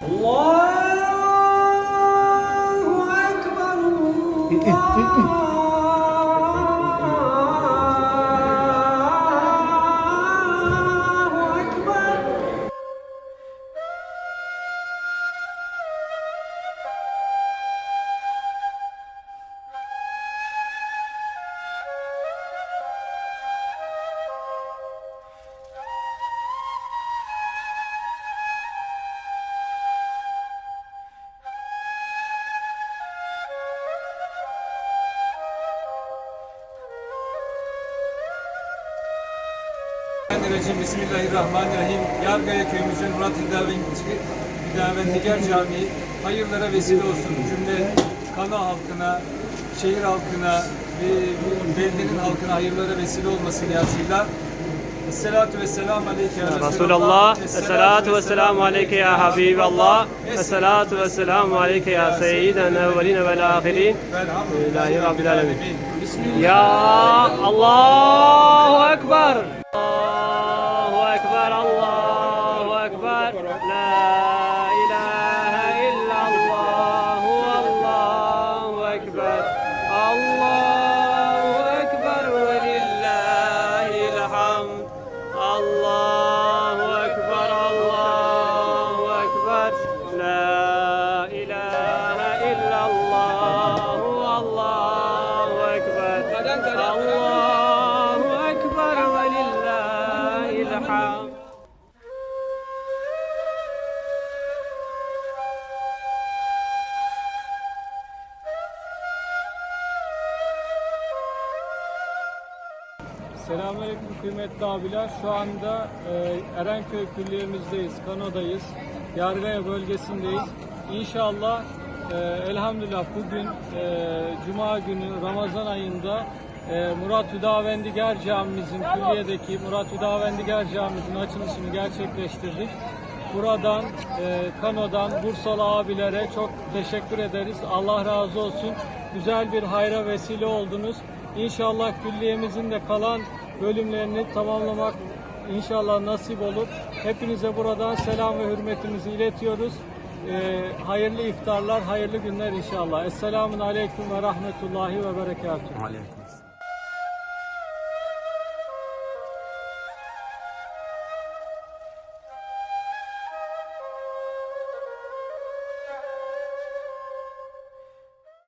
Allahu Ekber. Allahu Bismillahirrahmanirrahim. Bismillahirrahmanirrahim. Yargaya köyümüzün Murat Hüdavenci, Hüdavendigar Camii hayırlara vesile olsun. Cümle Kana halkına, şehir halkına ve beldenin halkına hayırlara vesile olması niyazıyla. Esselatu vesselam aleyke ya Resulallah, esselatu ve selamu aleyke ya Habiballah, esselatu ve selamu aleyke ya seyyiden evveline vel ahirin. İlahi Rabbil Alemin. Ya Allahu Ekber. Allahu Ekber. La Selamünaleyküm kıymetli abiler. Şu anda e, Erenköy Külliyemizdeyiz, Kano'dayız. Yargaya bölgesindeyiz. İnşallah e, elhamdülillah bugün e, Cuma günü Ramazan ayında e, Murat Hüdavendigar Camimizin külliyedeki Murat Hüdavendigar Camimizin açılışını gerçekleştirdik. Buradan, e, Kano'dan, Bursalı abilere çok teşekkür ederiz. Allah razı olsun. Güzel bir hayra vesile oldunuz. İnşallah külliyemizin de kalan bölümlerini tamamlamak inşallah nasip olur. Hepinize buradan selam ve hürmetimizi iletiyoruz. E, hayırlı iftarlar, hayırlı günler inşallah. Esselamun Aleyküm ve Rahmetullahi ve Berekatuhu. Aleyküm.